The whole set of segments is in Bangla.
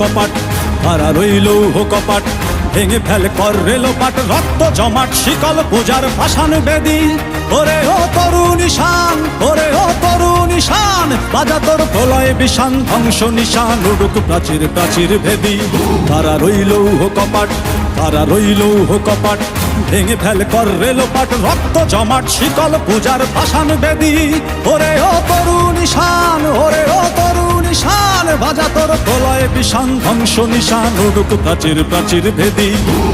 কপাট কারা রইল হো কপাট, ভেঙে ফেল কর রেল পাট রক্ত জমাট, শিকল পূজার ভাসান বেদি। ওরে ও তরুণ ঈশান, ওরে ও তরুণ ঈশান, বাজা তোর প্রলয় বিষান, ধ্বংস নিশান, উড়ুক প্রাচীর প্রাচীর ভেদি। কারা রইল হো কপাট কারা রইল হো কপাট, ভেঙে ফেল কর রেল পাট রক্ত জমাট, শিকল পূজার ভাসান বেদি। ওরে বাজা তোর প্রলয় বিষান ধ্বংস নিশান, উড়ুক প্রাচীর প্রাচীর ভেদি।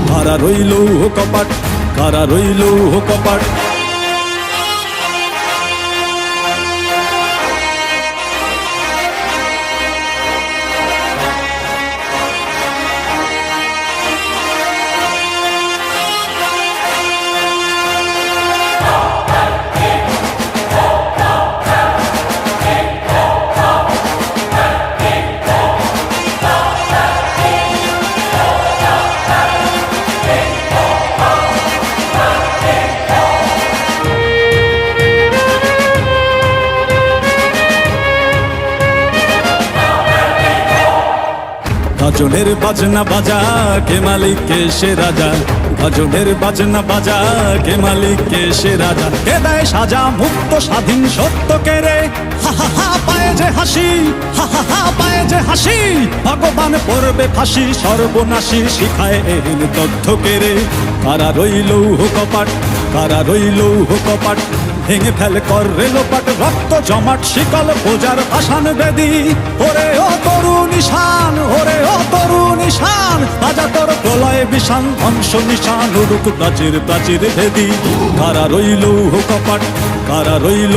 কারা রইল কপাট? কারা রইল কপাট? গজনের বাজনা বাজা, কে মালিক, কে সে রাজা? গজনের বাজনা বাজা, কে মালিক, কে সে রাজা? কে দেয় সাজা মুক্ত, স্বাধীন সত্য কে রে? হা হা হা, পায়ে যে হাসি, হা হা হা, পায়ে যে হাসি, ভগবান পড়বে ফাঁসি, সর্বনাশী শিখায় এহীন তথ্য কে রে? কারা রইল কপাট কারা রইল কপাট ভেঙে ফেল কর রেলোপাট রক্ত জমাট, শিকল পূজার ভাসান বেদি, ওরে বাজা তোর প্রলয় বিষান, ধ্বংস নিশান রূপ প্রাচীর প্রাচীর ভেদি। কারা রইল কপাট, কারা রইল